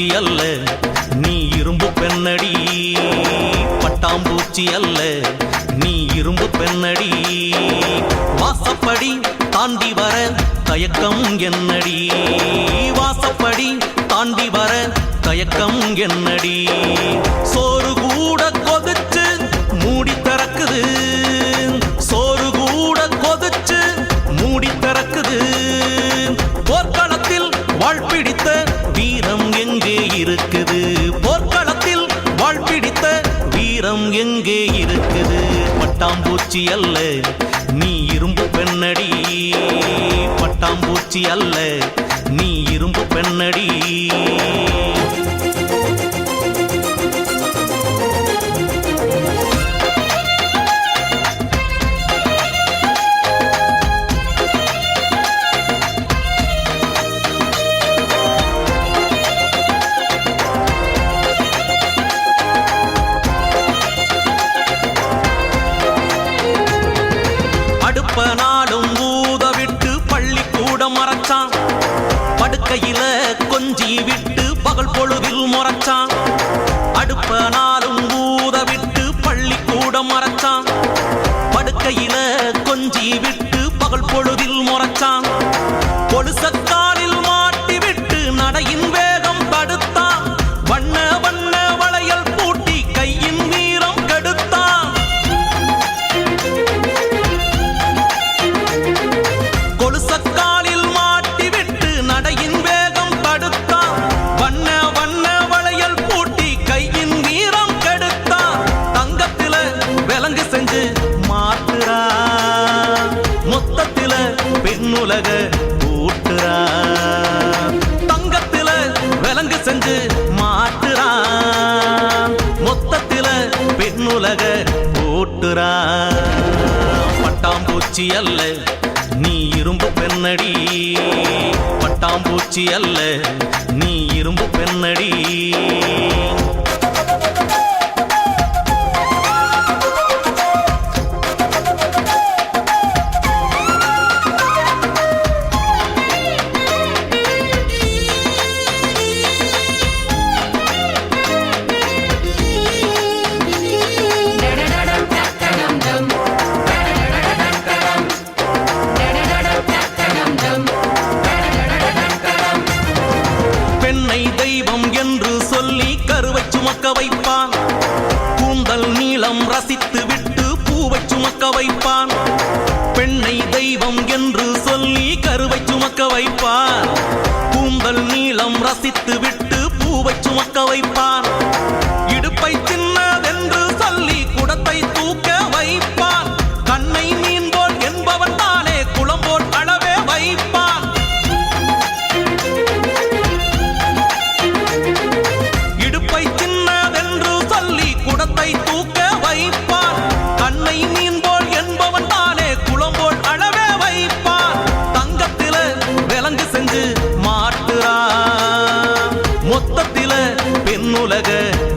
பட்டாம்பூச்சி அல்ல நீ இரும்பு பெண்ணடி. பட்டாம்பூச்சி அல்ல நீ இரும்பு பெண்ணடி. வாசப்படி தாண்டி வர தயக்கம் என்னடி. வாசப்படி தாண்டி வர தயக்கம் என்னடி. இருக்குது. பட்டாம்பூச்சி அல்ல. நீ இரும்பு பெண்ணடி. பட்டாம்பூச்சி அல்ல. நீ இரும்பு பெண்ணடி. அடுப்ப நாடும் ஊத விட்டு பள்ளி கூட மறைச்சான். படுக்கையில கொஞ்சி விட்டு பகல் பொழுதில் முறைச்சான். அடுப்ப பெண்ணுலக ஊட்டுறா பட்டாம்பூச்சி அல்ல நீ இரும்பு பெண்ணடி. பட்டாம்பூச்சி அல்ல நீ இரும்பு பெண்ணடி. பூவை சுமக்க வைப்பான். பெண்ணை தெய்வம் என்று சொல்லி கருவை சுமக்க வைப்பான். கூந்தல் நீளம் ரசித்து விட்டு பூவை சுமக்க வைப்பான்.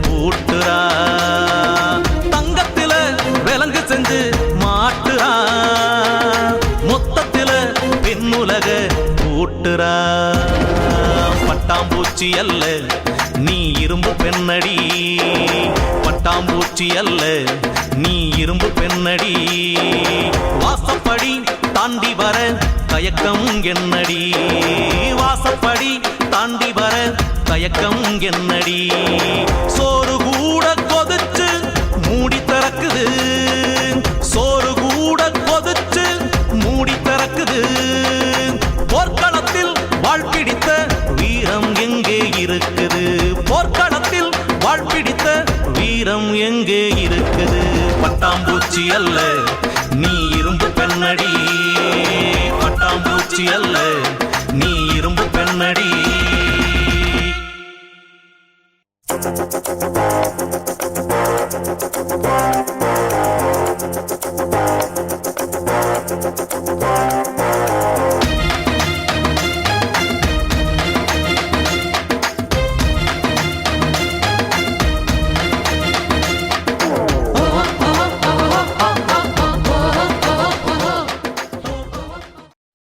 ஊட்டுறா. தங்கத்தில விலங்கு செஞ்சு மாட்டுறா. மொத்தத்தில பெண்ணுலக ஊட்டுறா. பட்டாம்பூச்சி அல்ல நீ இரும்பு பெண்ணடி. பட்டாம்பூச்சி அல்ல நீ இரும்பு பெண்ணடி. வாசப்படி தாண்டி வர தயக்கம் என்னடி. வாசப்படி தாண்டி வர தயக்கம் என்னடி? சோறு கூட கொதிச்சு மூடி திறக்குது. சோறு கூட கொதிச்சு மூடி திறக்குது. போர்க்களத்தில் வாழ்பிடித்த வீரம் எங்கே இருக்குது? போர்க்களத்தில் வாழ்பிடித்த வீரம் எங்கே இருக்குது? பட்டாம்பூச்சி அல்ல நீ இரும்பு பெண்ணடி. பட்டாம்பூச்சி அல்ல